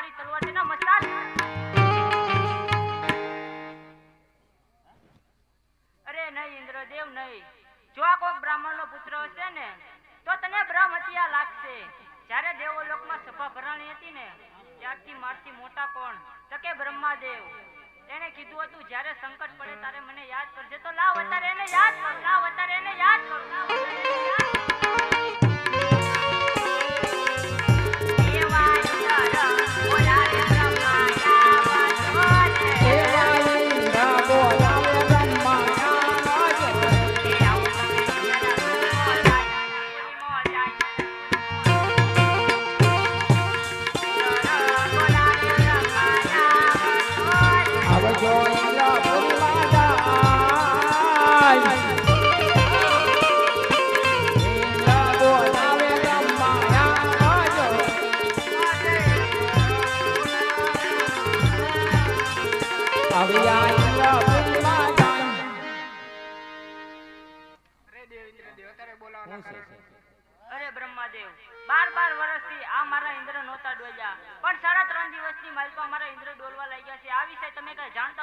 તો તલવાર મારી તલવારથી મસાજ. અરે નહીં, ઇન્દ્રદેવ, નહીં. જો આ કોઈક બ્રાહ્મણનો પુત્ર હશે ને, તો તને બ્રહ્મ હત્યા લાગશે. જ્યારે દેવલોકમાં સભા ભરાણી હતી ને, ત્યારથી મારથી મોટા કોણ? તકે બ્રહ્માદેવ. એને કીધું હતું, જ્યારે સંકટ પડે ત્યારે મને યાદ કરજે. તો લાવ, અત્યારે એને યાદ કર, લાવ, અત્યારે એને યાદ કર, લાવ અરે બ્રહ્માદેવ, બાર બાર વર્ષથી આ મારા ઇન્દ્ર નહોતા ડોલ્યા. પણ સાડા ત્રણ દિવસની તો મારા ઇન્દ્ર ડોલવા લાગ્યા છે. આ વિશે તમે કઈ જાણતા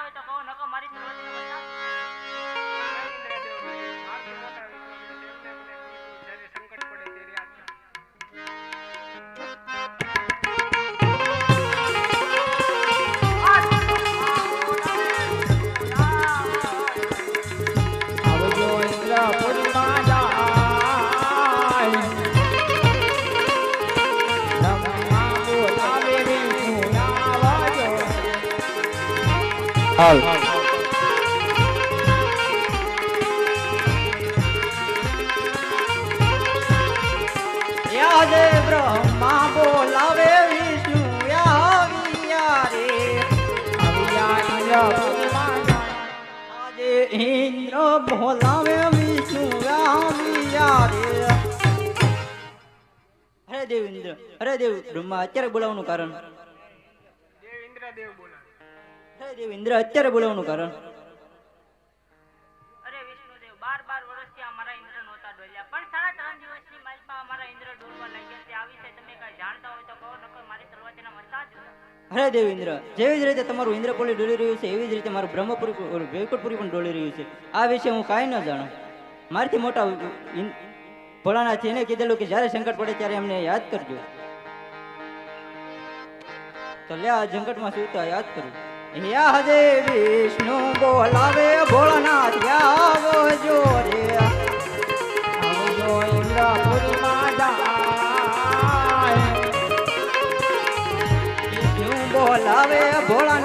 યાદે બ્રહ્મા બોલાવે વિષ્ણુ. આજે ઇન્દ્ર બોલાવે વિષ્ણુ હરે દેવ ઇન્દ્ર, હરે દેવ બ્રહ્મા, અત્યારે બોલાવવાનું કારણ? હરે દેવ ઇન્દ્ર અત્યારે બોલાવવાનું કારણ? અરે વિષ્ણુદેવ બાર બાર વર્ષથી અમારા ઇન્દ્ર નહોતા ડોલ્યા. પણ સાડા ત્રણ દિવસની માલપા અમારા ઇન્દ્ર ડોલવા લાગ્યા છે. આ વિશે તમે કઈ જાણતા હોય તો કહો નકર મારી તરફથી મસા જ હરે દેવ ઇન્દ્ર જેવી જ રીતે તમારું ઇન્દ્રપુરી ડોલી રહ્યું છે એવી જ રીતે મારું બ્રહ્મપુરી ઓલું પણ ડોલી રહ્યું છે. આ વિશે હું કાંઈ ન જાણું. મારથી મોટા ઇન- ભોળાનાથ એને કીધેલું કે જ્યારે સંકટ પડે ત્યારે એમને યાદ કરજો. તો લે આ સંકટમાં શું તો યાદ કરું. યા દે વિષ્ણુ બોલાવે ભોળાનાથ આવજો રે આવજો ઇન્દ્રપુરીમાં જાય. વિષ્ણુ બોલાવે ભોળાનાથ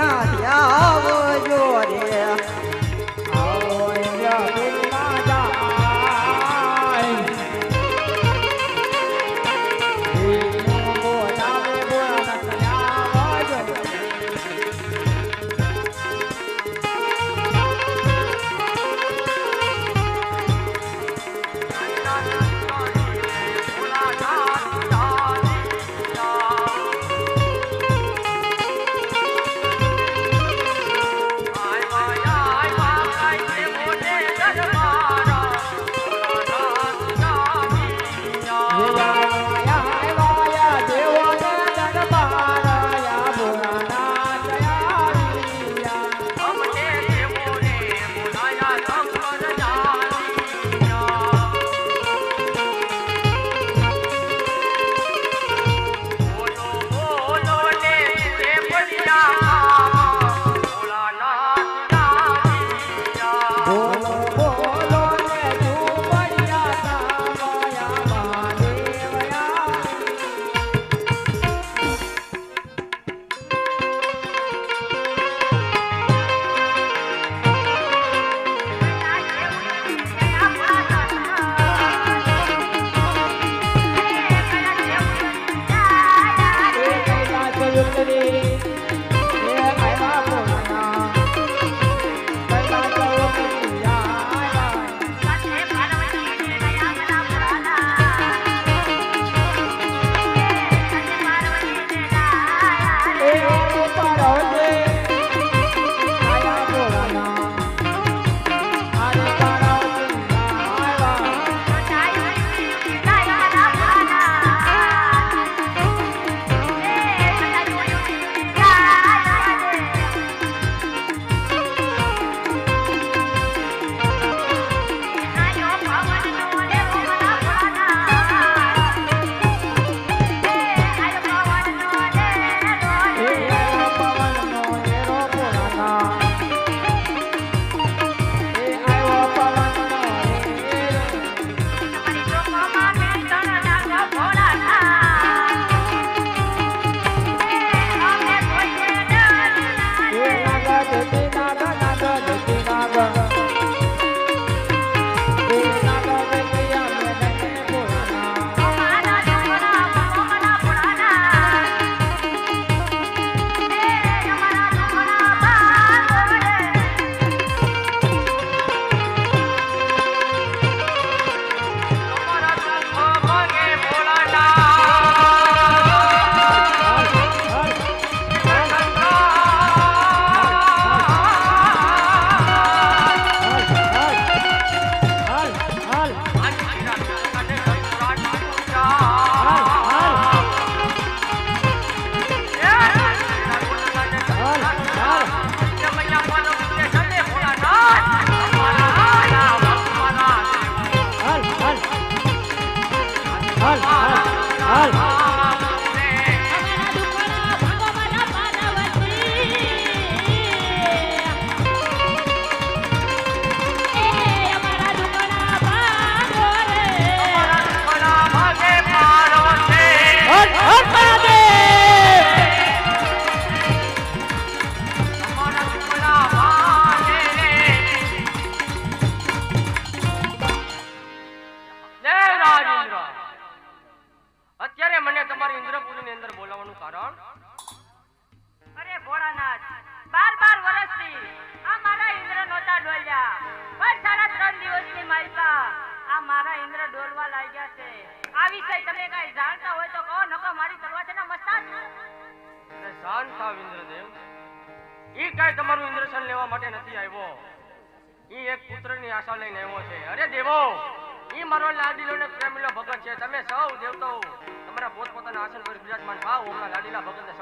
감사합니다. ઈ મારો લાડીલો ને પ્રેમીલો છે. તમે સૌ દેવતાઓ તમારા પોતપોતાના આસન પર બિરાજમાન થાવ. હમણાં લાડીલા ભગતને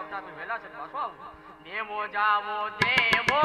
દેવો જાવો, દેવો.